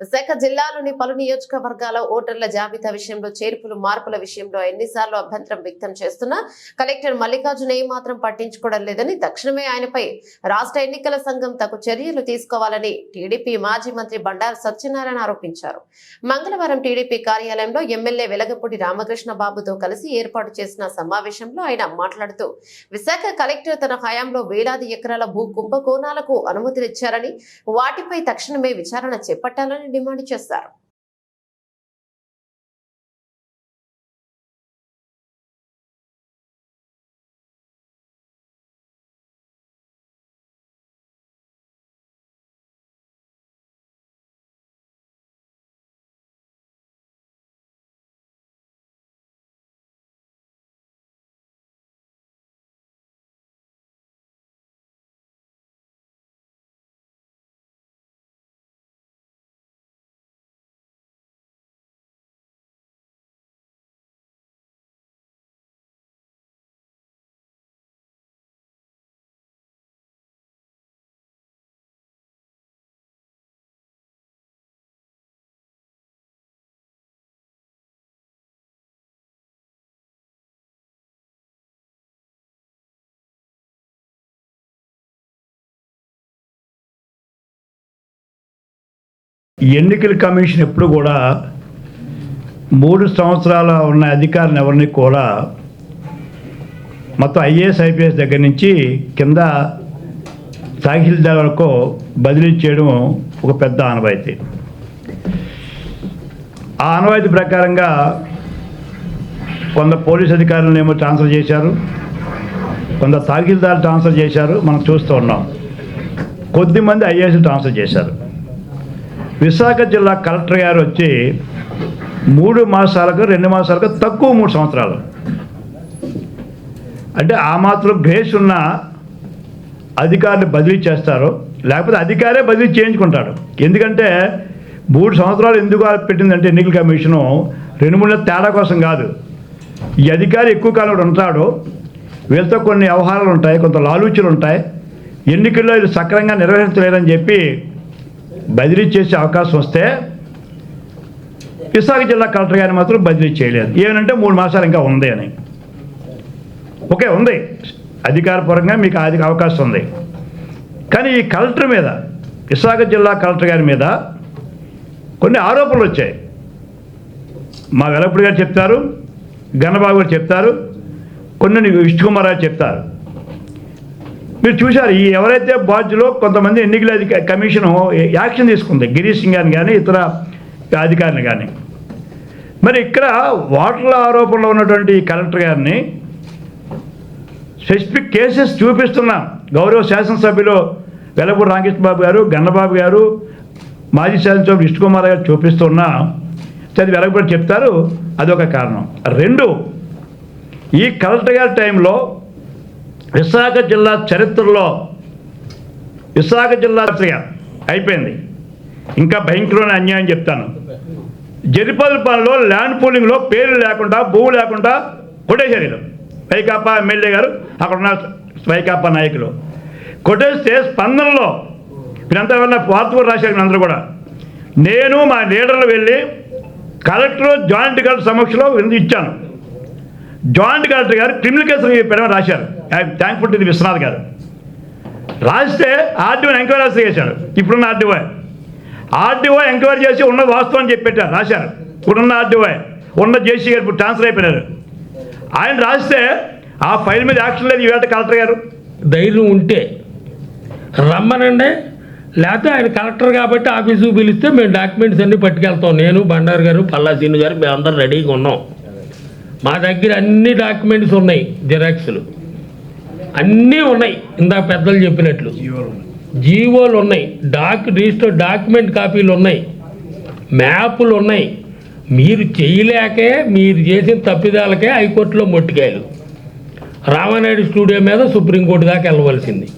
విశాఖ జిల్లాలోని పలు నియోజకవర్గాల ఓటర్ల జాబితా విషయంలో చేర్పులు మార్పుల విషయంలో ఎన్నిసార్లు అభ్యంతరం వ్యక్తం చేస్తున్నా కలెక్టర్ మల్లికార్జున ఏమాత్రం పట్టించుకోవడం లేదని తక్షణమే ఆయనపై రాష్ట్ర ఎన్నికల సంఘం తగు చర్యలు తీసుకోవాలని టీడీపీ మాజీ మంత్రి బండారు సత్యనారాయణ ఆరోపించారు. మంగళవారం టీడీపీ కార్యాలయంలో ఎమ్మెల్యే వెలగపూడి రామకృష్ణ బాబుతో కలిసి ఏర్పాటు చేసిన సమావేశంలో ఆయన మాట్లాడుతూ విశాఖ కలెక్టర్ తన హయాంలో వేలాది ఎకరాల భూ కుంభకోణాలకు అనుమతులిచ్చారని వాటిపై తక్షణమే విచారణ చేపట్టాలని డిమాండ్ చేశారు ఎన్నికల కమిషన్ ఎప్పుడు కూడా మూడు సంవత్సరాల ఉన్న అధికారులను ఎవరిని కూడా మొత్తం ఐఏఎస్ ఐపీఎస్ దగ్గర నుంచి కింద తహసీల్దార్ వరకు బదిలీ చేయడం ఒక పెద్ద ఆనవాయితీ. ఆ ఆనవాయితీ ప్రకారంగా కొంత పోలీస్ అధికారులను ఏమో ట్రాన్స్ఫర్ చేశారు కొంత తహసీల్దార్ ట్రాన్స్ఫర్ చేశారు మనం చూస్తూ ఉన్నాం. కొద్దిమంది ఐఏఎస్ ట్రాన్స్ఫర్ చేశారు. విశాఖ జిల్లా కలెక్టర్ గారు వచ్చి మూడు మాసాలకు రెండు మాసాలకు తక్కువ మూడు సంవత్సరాలు. అంటే ఆ మాత్రం గ్రేస్ ఉన్న అధికారులు బదిలీ చేస్తారు. లేకపోతే అధికారే బదిలీ చేయించుకుంటాడు. ఎందుకంటే మూడు సంవత్సరాలు ఎందుకు పెట్టిందంటే ఎన్నికల కమిషను రెండు మూడు తేడా కోసం కాదు. ఈ అధికారి ఎక్కువ కాలం ఉంటాడు. వీళ్ళతో కొన్ని వ్యవహారాలు ఉంటాయి కొంత లాలూచులు ఉంటాయి. ఎన్నికల్లో ఇది సక్రమంగా నిర్వహించలేదని చెప్పి బదిలీ చేసే అవకాశం వస్తే విశాఖ జిల్లా కలెక్టర్ గారిని మాత్రం బదిలీ చేయలేదు. ఏమనంటే మూడు మాసాలు ఇంకా ఉంది అని. ఓకే ఉంది. అధికారపరంగా మీకు అది అవకాశం ఉంది. కానీ ఈ కలెక్టర్ మీద విశాఖ జిల్లా కలెక్టర్ గారి మీద కొన్ని ఆరోపణలు వచ్చాయి. మా వెలప్పుడు గారు చెప్తారు గన్నబాబు గారు చెప్తారు కొన్ని విష్ణుకుమార్ గారు చెప్తారు. మీరు చూశారు ఈ ఎవరైతే బాధ్యులో కొంతమంది ఎన్నికల అధిక కమిషన్ యాక్షన్ తీసుకుంది గిరీష్ సింగ్ గారిని కానీ ఇతర అధికారిని కానీ మరి ఇక్కడ ఓటర్ల ఆరోపణలో ఉన్నటువంటి కలెక్టర్ గారిని స్పెసిఫిక్ కేసెస్ చూపిస్తున్నాం. గౌరవ శాసనసభ్యులు వెలపూడి రామకృష్ణ బాబు గారు గన్నబాబు గారు మాజీ శాసనసభ్యులు విష్ణుకుమార్ గారు చూపిస్తున్నా. సరే వెలగబడి చెప్తారు అదొక కారణం. రెండు ఈ కలెక్టర్ గారి టైంలో విశాఖ జిల్లా చరిత్రలో విశాఖ జిల్లా అయిపోయింది. ఇంకా భయంకరమైన అన్యాయం చెప్తాను. జరిపల్పాలలో ల్యాండ్ పూలింగ్లో పేరు లేకుండా భూమి లేకుండా కొట్టేశారు వైకాపా ఎమ్మెల్యే గారు అక్కడ ఉన్న వైకాపా నాయకులు. కొట్టేస్తే స్పందనలో మీరంతా ఏమన్నా వార్త రాశారు అందరూ కూడా. నేను మా లీడర్లు వెళ్ళి కలెక్టర్ జాయింట్ కలెక్టర్ సమక్షంలో విందు ఇచ్చాను. జాయింట్ కలెక్టర్ గారు క్రిమినల్ కేసులు పెట్టమని రాశారు. థ్యాంక్ఫుల్ టు విశ్వనాథ్ గారు. రాస్తే ఆర్డీఓని ఎంక్వైరీ చేశాడు. ఇప్పుడున్న ఆర్డీఓ. ఆర్డీఓ ఎంక్వైరీ చేసి ఉన్న వాస్తవం చెప్పి పెట్టారు రాశారు. ఇప్పుడున్న ఆర్డీఓ. ఉన్న జేసీ గారు ఇప్పుడు ట్రాన్స్ఫర్ అయిపోయినారు. ఆయన రాస్తే ఆ ఫైల్ మీద యాక్షన్ లేదు ఈవేళ కలెక్టర్ గారు. ధైర్యం ఉంటే రమ్మనండి. లేకపోతే ఆయన కలెక్టర్ కాబట్టి ఆఫీసుకు పిలిస్తే మేము డాక్యుమెంట్స్ అన్నీ పట్టుకెళ్తాం. నేను బండారు గారు పల్లా సీను గారు మేము అందరం రెడీగా ఉన్నాం. మా దగ్గర అన్ని డాక్యుమెంట్స్ ఉన్నాయి జిరాక్స్లు. అన్నీ ఉన్నాయి ఇందాక పెద్దలు చెప్పినట్లు. జీవోలు ఉన్నాయి. డాక్ రిజిస్టర్ డాక్యుమెంట్ కాపీలు ఉన్నాయి మ్యాపులు ఉన్నాయి. మీరు చేయలేకే మీరు చేసిన తప్పిదాలకే హైకోర్టులో మొట్టికాయలు. రామానాయుడు స్టూడియో మీద సుప్రీంకోర్టు దాకా వెళ్ళవలసింది.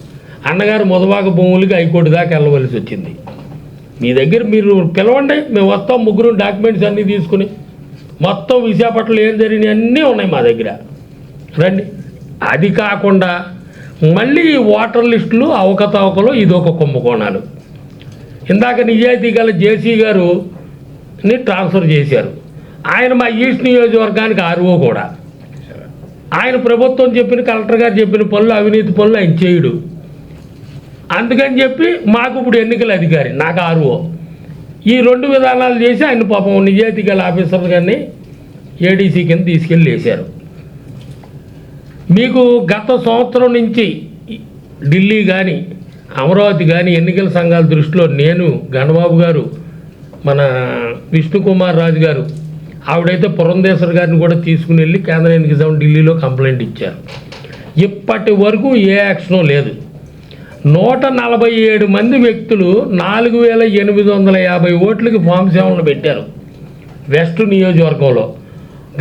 అన్నగారు మొదవాక భూములకి హైకోర్టు దాకా వెళ్ళవలసి వచ్చింది. మీ దగ్గర మీరు పిలవండి మేము వస్తాం ముగ్గురు డాక్యుమెంట్స్ అన్నీ తీసుకుని. మొత్తం విశాఖపట్నంలో ఏం జరిగినాయి? అన్నీ ఉన్నాయి మా దగ్గర. రండి. అది కాకుండా మళ్ళీ ఓటర్ లిస్టులు అవకతవకలు ఇదొక కుంభకోణాలు ఇందాక నిజాయితీ గల జేసీ గారుని ట్రాన్స్ఫర్ చేశారు. ఆయన మా ఈస్ట్ నియోజకవర్గానికి ఆర్ఓ కూడా. ఆయన ప్రభుత్వం చెప్పిన కలెక్టర్ గారు చెప్పిన పనులు అవినీతి పనులు ఆయన చేయడు. అందుకని చెప్పి మాకు ఇప్పుడు ఎన్నికల అధికారి నాకు ఆర్ఓ ఈ రెండు విధానాలు చేసి ఆయన పాపం నిజాయితీ గల ఆఫీసర్ కానీ ఏడీసీ కింద తీసుకెళ్ళి వేశారు మీకు గత సంవత్సరం నుంచి ఢిల్లీ కానీ అమరావతి కానీ ఎన్నికల సంఘాల దృష్టిలో నేను గణబాబు గారు మన విష్ణుకుమార్ రాజు గారు ఆవిడైతే పురంధేశ్వర్ గారిని కూడా తీసుకుని వెళ్ళి కేంద్ర ఎన్నికల సంఘం ఢిల్లీలో కంప్లైంట్ ఇచ్చారు. ఇప్పటి వరకు ఏ యాక్షను లేదు. నూట నలభై ఏడు మంది వ్యక్తులు నాలుగు వేల ఎనిమిది వందల యాభై ఓట్లకి ఫామ్ సేవలను పెట్టారు. వెస్ట్ నియోజకవర్గంలో.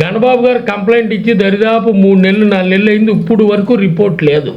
గణబాబు గారు కంప్లైంట్ ఇచ్చి దరిదాపు మూడు నెలలు నాలుగు నెలలు అయింది. ఇప్పుడు వరకు రిపోర్ట్ లేదు.